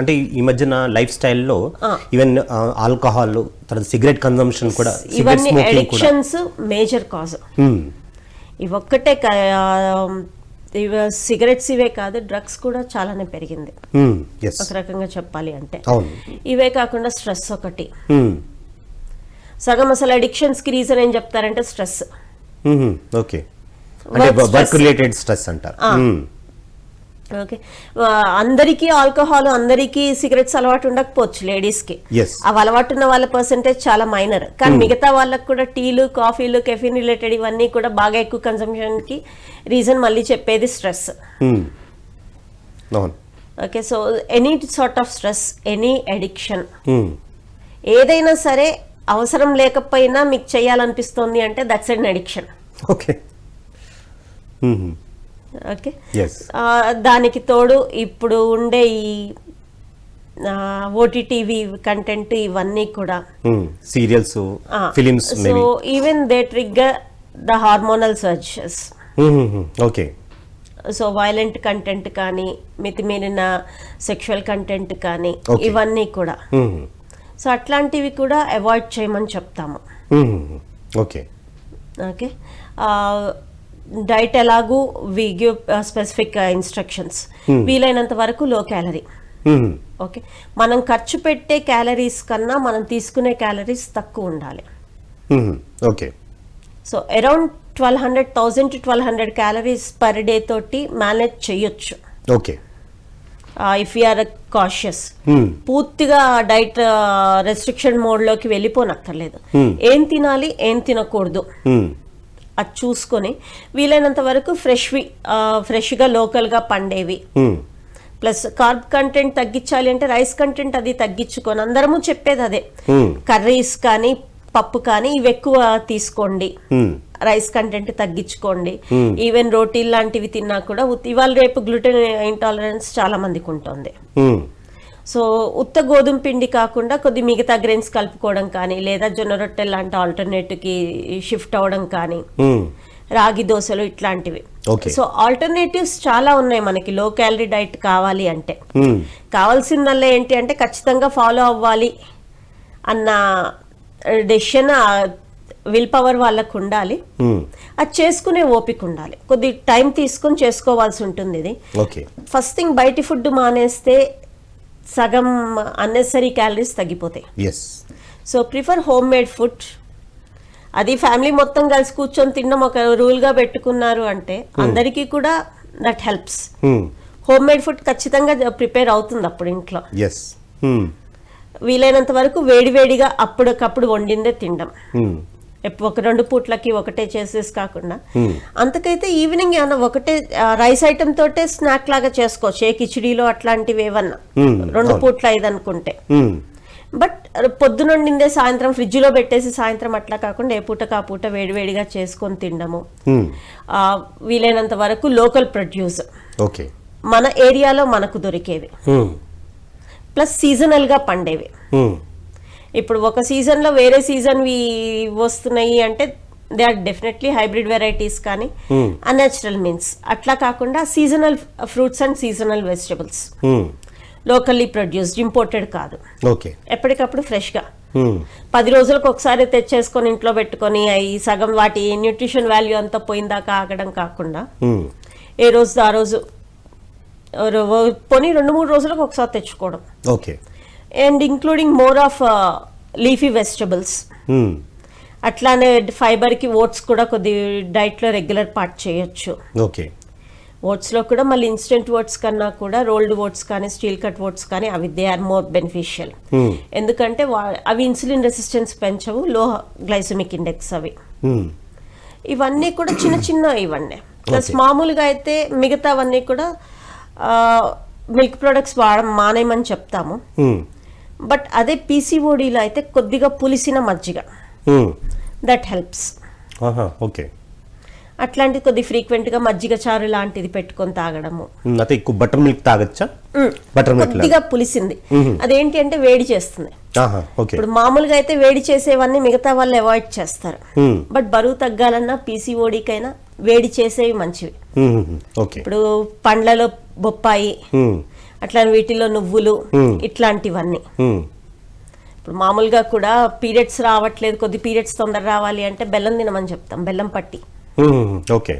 అంటే ఈ మధ్యన లైఫ్ స్టైల్లో ఈవెన్ ఆల్కహాల్ తర్వాత సిగరెట్ కన్సంప్షన్ కూడా ఇవన్నీ అడిక్షన్స్ మేజర్ కాజ్ Hmm. ఇవొక్కటే సిగరెట్స్ ఇవే కాదు డ్రగ్స్ కూడా చాలానే పెరిగింది. ఒక రకంగా చెప్పాలి అంటే ఇవే కాకుండా స్ట్రెస్ ఒకటి. సగం అసలు అడిక్షన్స్కి రీజన్ ఏం చెప్తారంటే stress. Okay. Work related stress అంటారు. ఓకే. అందరికీ ఆల్కహాల్ అందరికీ సిగరెట్స్ అలవాటు ఉండకపోవచ్చు లేడీస్కి. అవి అలవాటు ఉన్న వాళ్ళ పర్సంటేజ్ చాలా మైనర్ కానీ మిగతా వాళ్ళకి కూడా టీలు కాఫీలు కెఫిన్ రిలేటెడ్ ఇవన్నీ కూడా బాగా ఎక్కువ కన్సంప్షన్కి రీజన్ మళ్ళీ చెప్పేది stress Hmm. Okay so any sort of stress any addiction Hmm. ఏదైనా సరే అవసరం లేకపోయినా మీకు చేయాలనిపిస్తుంది అంటే that's an addiction okay. Okay? దానికి తోడు ఇప్పుడు ఉండే ఈ ఓటీటీవీ కంటెంట్ ఇవన్నీ కూడా. Serials films so even they trigger the hormonal surges okay so violent content కానీ మితిమీరిన సెక్షువల్ కంటెంట్ కానీ. ఇవన్నీ కూడా. సో అట్లాంటివి కూడా అవాయిడ్ చేయమని చెప్తాము. ఓకే? ఓకే డైట్ ఎలాగూ వి గివ్ స్పెసిఫిక్ ఇన్స్ట్రక్షన్స్. వీలైనంత వరకు లో క్యాలరీ. ఓకే? మనం ఖర్చు పెట్టే క్యాలరీస్ కన్నా మనం తీసుకునే క్యాలరీస్ తక్కువ ఉండాలి. Okay. So around twelve hundred thousand to twelve hundred calories per day తోటి మేనేజ్ చేయొచ్చు. ఓకే. If you're cautious. పూర్తిగా డైట్ రెస్ట్రిక్షన్ మోడ్లోకి వెళ్ళిపోనక్కర్లేదు. ఏం తినాలి ఏం తినకూడదు. అది చూసుకొని వీలైనంత వరకు ఫ్రెష్వి ఫ్రెష్గా లోకల్గా పండేవి. ప్లస్ కార్బ్ కంటెంట్ తగ్గించాలి అంటే రైస్ కంటెంట్ అది తగ్గించుకొని అందరము చెప్పేది అదే. కర్రీస్ కానీ పప్పు కానీ ఇవి ఎక్కువ తీసుకోండి. రైస్ కంటెంట్ తగ్గించుకోండి. ఈవెన్ రోటీలు లాంటివి తిన్నా కూడా ఇవాళ రేపు గ్లూటెన్ ఇంటాలరెన్స్ చాలా మందికి ఉంటుంది. సో ఉత్త గోధుమ పిండి కాకుండా కొద్ది మిగతా గ్రెయిన్స్ కలుపుకోవడం కానీ లేదా జొన్న రొట్టె లాంటి ఆల్టర్నేటివ్కి షిఫ్ట్ అవ్వడం కానీ రాగి దోశలు ఇట్లాంటివి. సో ఆల్టర్నేటివ్స్ చాలా ఉన్నాయి మనకి లో క్యాలరీ డైట్ కావాలి అంటే. కావాల్సిందల్లా ఏంటి అంటే ఖచ్చితంగా ఫాలో అవ్వాలి అన్న డెసిషన్ విల్ పవర్ వాళ్ళకు ఉండాలి. అది చేసుకునే ఓపిక ఉండాలి. కొద్ది టైం తీసుకొని చేసుకోవాల్సి ఉంటుంది ఇది. ఫస్ట్ థింగ్ బయటి ఫుడ్ మానేస్తే సగం అన్నెసరీ క్యాలరీస్ తగ్గిపోతాయి. Yes so prefer home made food అది ఫ్యామిలీ మొత్తం కలిసి కూర్చొని తినడం ఒక రూల్గా పెట్టుకున్నారు అంటే అందరికీ కూడా that helps home made food ఖచ్చితంగా ప్రిపేర్ అవుతుంది అప్పుడు ఇంట్లో. ఎస్ వీలైనంత వరకు వేడివేడిగా అప్పటికప్పుడు వండిందే తినడం. ఎప్పు- ఒక రెండు పూట్లకి ఒకటే చేసేసి కాకుండా. అంతకైతే ఈవినింగ్ ఏమన్నా ఒకటే రైస్ ఐటమ్ తోటే స్నాక్ లాగా చేసుకోవచ్చు. ఏ కిచిడీలో అట్లాంటివి ఏవన్నా. రెండు పూట్ల ఇది అనుకుంటే బట్ పొద్దునుండిందే సాయంత్రం ఫ్రిడ్జ్లో పెట్టేసి సాయంత్రం అట్లా కాకుండా ఏ పూటకు ఆ పూట వేడివేడిగా చేసుకొని తినడము. వీలైనంత వరకు లోకల్ ప్రొడ్యూస్. ఓకే. మన ఏరియాలో మనకు దొరికేవి. ప్లస్ సీజనల్గా పండేవి ఇప్పుడు ఒక సీజన్లో వేరే సీజన్ వస్తున్నాయి అంటే they are definitely hybrid varieties కానీ అన్యాచురల్ మీన్స్ అట్లా కాకుండా seasonal fruits and seasonal vegetables locally produced imported కాదు. ఓకే ఎప్పటికప్పుడు ఫ్రెష్గా పది రోజులకు ఒకసారి తెచ్చేసుకొని ఇంట్లో పెట్టుకొని అవి సగం వాటి న్యూట్రిషన్ వాల్యూ అంతా పోయిందాకా ఆగడం కాకుండా ఏ రోజు ఆ రోజు పోనీ రెండు మూడు రోజులకు ఒకసారి తెచ్చుకోవడం. Okay and including more of leafy vegetables అట్లానే ఫైబర్కి ఓట్స్ కూడా కొద్ది డైట్లో రెగ్యులర్ పార్ట్ చేయొచ్చు. ఓకే. ఓట్స్లో కూడా మళ్ళీ ఇన్స్టెంట్ ఓట్స్ కన్నా కూడా రోల్డ్ ఓట్స్ కానీ స్టీల్ కట్ ఓట్స్ కానీ అవి దే ఆర్ మోర్ బెనిఫిషియల్. ఎందుకంటే వా- అవి ఇన్సులిన్ రెసిస్టెన్స్ పెంచవు లో గ్లైసమిక్ ఇండెక్స్ అవి. ఇవన్నీ కూడా చిన్న చిన్న ఇవన్నీ. ప్లస్ మామూలుగా అయితే మిగతావన్నీ కూడా మిల్క్ ప్రొడక్ట్స్ వాడడం మానేయమని చెప్తాము బట్ అదే పీసీఓడిలో అయితే కొద్దిగా పులిసిన మజ్జిగ. దట్ హెల్ప్స్ ఓకే అట్లాంటి కొద్ది ఫ్రీక్వెంట్గా మజ్జిగ చారు లాంటిది పెట్టుకొని తాగడము. అయితే ఎక్కువ బటర్ మిల్క్ తాగచ్చా? బటర్ మిల్క్ కొద్దిగా పులిసింది. అదేంటి అంటే వేడి చేస్తుంది. ఇప్పుడు మామూలుగా అయితే వేడి చేసేవన్నీ మిగతా వాళ్ళు అవాయిడ్ చేస్తారు. బట్ బరువు తగ్గాలన్నా పీసీఓడికైనా వేడి చేసేవి మంచివి. ఇప్పుడు పండ్లలో బొప్పాయి అట్లా వీటిలో నువ్వులు ఇట్లాంటివన్నీ. ఇప్పుడు మామూలుగా కూడా పీరియడ్స్ రావట్లేదు కొద్ది పీరియడ్స్ తొందర రావాలి అంటే బెల్లం తినమని చెప్తాం బెల్లం పట్టి. ఓకే.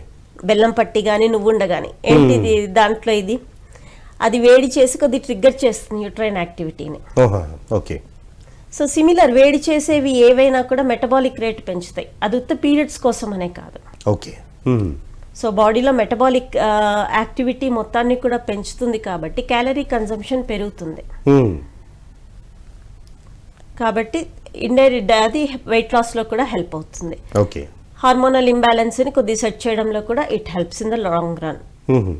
బెల్లం పట్టి కానీ నువ్వుండ కానీ ఏంటి ఇది? దాంట్లో ఇది. అది వేడి చేసి కొద్ది ట్రిగ్గర్ చేస్తుంది యూట్రైన్ యాక్టివిటీని. ఓకే. సో సిమిలర్ వేడి చేసేవి ఏవైనా కూడా మెటబాలిక్ రేట్ పెంచుతాయి. అది ఉత్త పీరియడ్స్ కోసం అనే కాదు. ఓకే. సో బాడీలో మెటబాలిక్ యాక్టివిటీ మొత్తాన్ని కూడా పెంచుతుంది కాబట్టి క్యాలరీ కన్జంప్షన్ పెరుగుతుంది. కాబట్టి ఇండైరెక్ట్ అది వెయిట్ లాస్లో కూడా హెల్ప్ అవుతుంది ఓకే హార్మోనల్ ఇంబ్యాలెన్స్ని కొద్ది సెట్ చేయడంలో కూడా it helps in the long run.